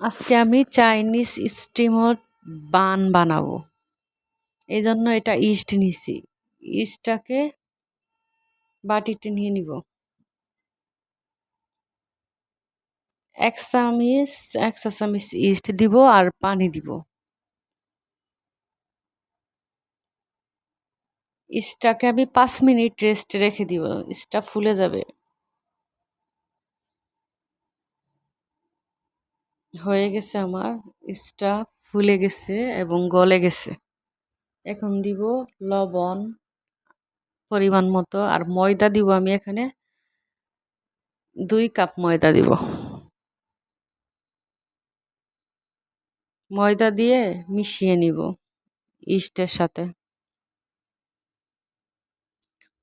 আজকে আমি Chinese steamed বান বানাবো। এই জন্য এটা ইস্ট নিছি। ইস্টটাকে বাটিতে নিয়ে নিব। এক চামিচ, এক চা চামিচ ইস্ট দিব আর পানি দিব। ইস্টটাকে আমি পাঁচ মিনিট রেস্ট রেখে দিব। ইস্টটা ফুলে যাবে। হয়ে গেছে আমার, ইস্টটা ফুলে গেছে এবং গলে গেছে। এখন দিব লবণ পরিমাণ মতো আর ময়দা দিব আমি এখানে দুই কাপ ময়দা দিব। ময়দা দিয়ে মিশিয়ে নিব ইস্টের সাথে।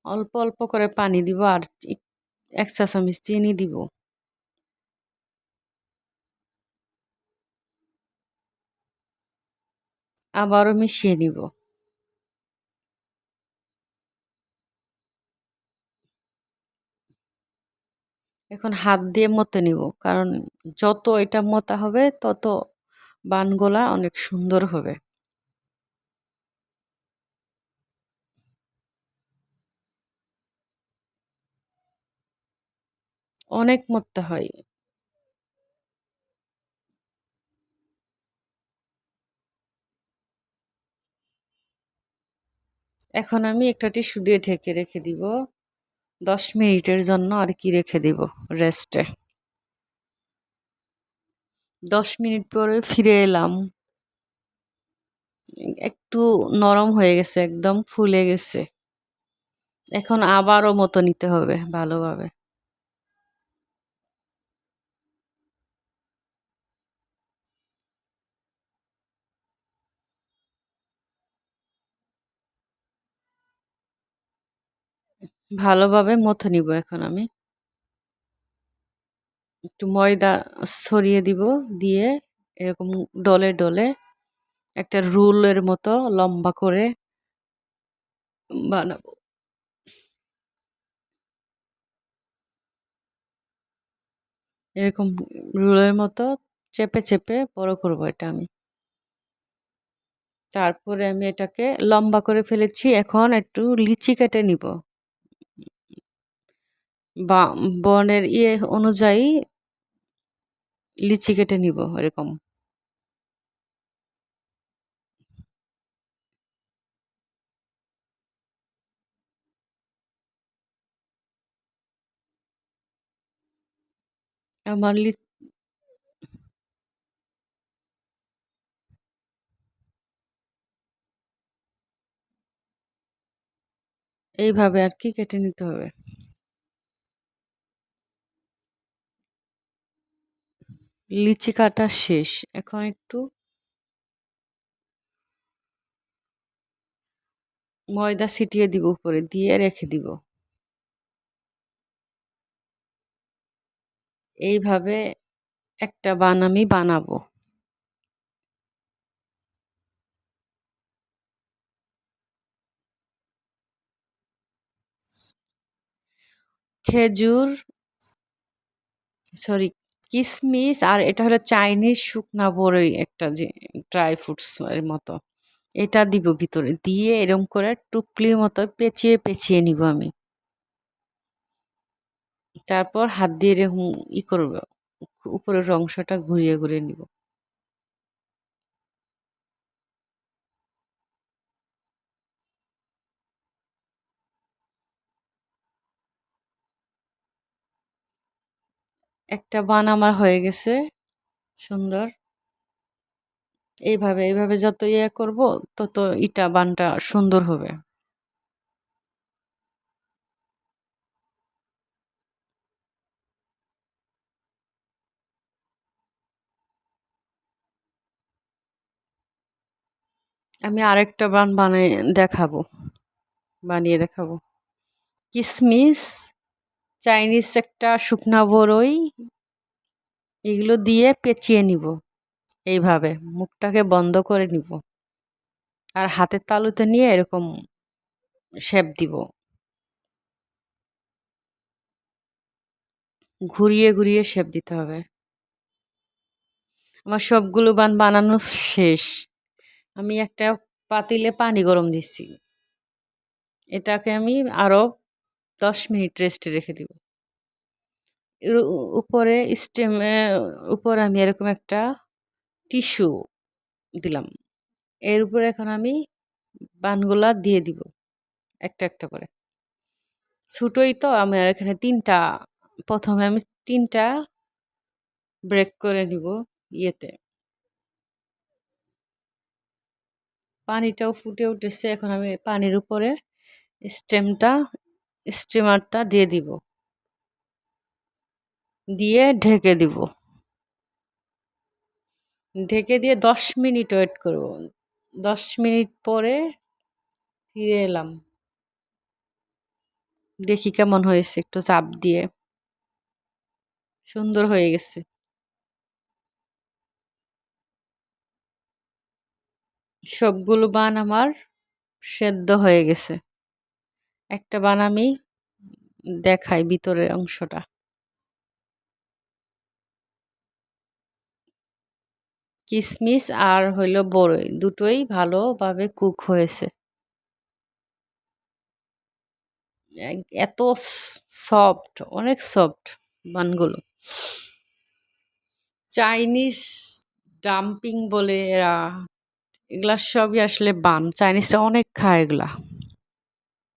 অল্প অল্প করে পানি দিব আর এক চা চামচ চিনি দিব। আবারও মিশিয়ে নিব এখন হাত দিয়ে মতে নিব, কারণ যত এটা মতা হবে, তত বানগোলা অনেক সুন্দর হবে। অনেক মরতে হয়। এখন আমি একটা টিস্যু দিয়ে ঢেকে রেখে দিব। দশ মিনিটের জন্য আর কি রেখে দিব রেস্টে। দশ মিনিট পরে ফিরে এলাম। একটু নরম হয়ে গেছে, একদম ফুলে গেছে। এখন আবারও মতো নিতে হবে ভালোভাবে। ভালোভাবে মথে নিব এখন আমি। একটু ময়দা ছড়িয়ে দিব দিয়ে এরকম ডলে ডলে একটা রুলের মতো লম্বা করে বানাবো। এরকম রুলের মতো চেপে চেপে বড় করব এটা আমি। তারপরে আমি এটাকে লম্বা করে ফেলেছি, এখন একটু লিচি কেটে নিব। বা বনের ইয়ে অনুযায়ী লিচি কেটে নিব এরকম। আমার লি এইভাবে আর কি কেটে নিতে হবে। লিচি কাটা শেষ। এখন একটু ময়দা ছিটিয়ে দিব উপরে, দিয়ে রেখে দিব। এইভাবে একটা বান আমি বানাবো। খেজুর, সরি কিসমিস আর এটা হলো চাইনিজ শুকনা বড়ই একটা যে ড্রাই ফ্রুটস এর মতো। এটা দিব ভিতরে দিয়ে এরম করে টুকলির মতো পেঁচিয়ে পেঁচিয়ে নিব আমি। তারপর হাত দিয়ে এরকম ই করব, উপরের অংশটা ঘুরিয়ে ঘুরিয়ে নিব। একটা বান আমার হয়ে গেছে। সুন্দর। এইভাবে এইভাবে যত ইয়ে করব, তত ইটা, বানটা সুন্দর হবে। আমি আরেকটা বান বানিয়ে দেখাবো। বানিয়ে দেখাবো। কিসমিস চাইনিজ একটা শুকনা বড়ই এগুলো দিয়ে পেঁচিয়ে নিব। এইভাবে মুখটাকে বন্ধ করে নিব। আর হাতের তালুতে নিয়ে এরকম শেপ দিব। ঘুরিয়ে ঘুরিয়ে শেপ দিতে হবে। আমার সবগুলো বান বানানো শেষ। আমি একটা পাতিলে পানি গরম দিচ্ছি। এটাকে আমি আরও দশ মিনিট রেস্টে রেখে দিব। এর উপরে স্টেমে উপরে আমি এরকম একটা টিস্যু দিলাম। এর উপরে এখন আমি বানগুলা দিয়ে দিব, একটা একটা করে। ছোটোই তো আমার এখানে তিনটা, প্রথমে আমি তিনটা ব্রেক করে নিব ইয়েতে। পানিটাও ফুটে উঠেছে, এখন আমি পানির উপরে স্টেমটা স্টিমারটা দিয়ে দিব। দিয়ে ঢেকে দিব। ঢেকে দিয়ে দশ মিনিট ওয়েট করব। দশ মিনিট পরে ফিরে এলাম। দেখি কেমন হয়েছে একটু চাপ দিয়ে। সুন্দর হয়ে গেছে। সবগুলো বান আমার সেদ্ধ হয়ে গেছে। একটা বান আমি দেখাই ভিতরের অংশটা। কিশমিশ আর হইল বড়ই দুটোই ভালোভাবে কুক হয়েছে। এত সফট অনেক সফট বানগুলো। চাইনিজ ডাম্পিং বলে এরা, এগুলা সবই আসলে বান। চাইনিজটা অনেক খায় এগুলা।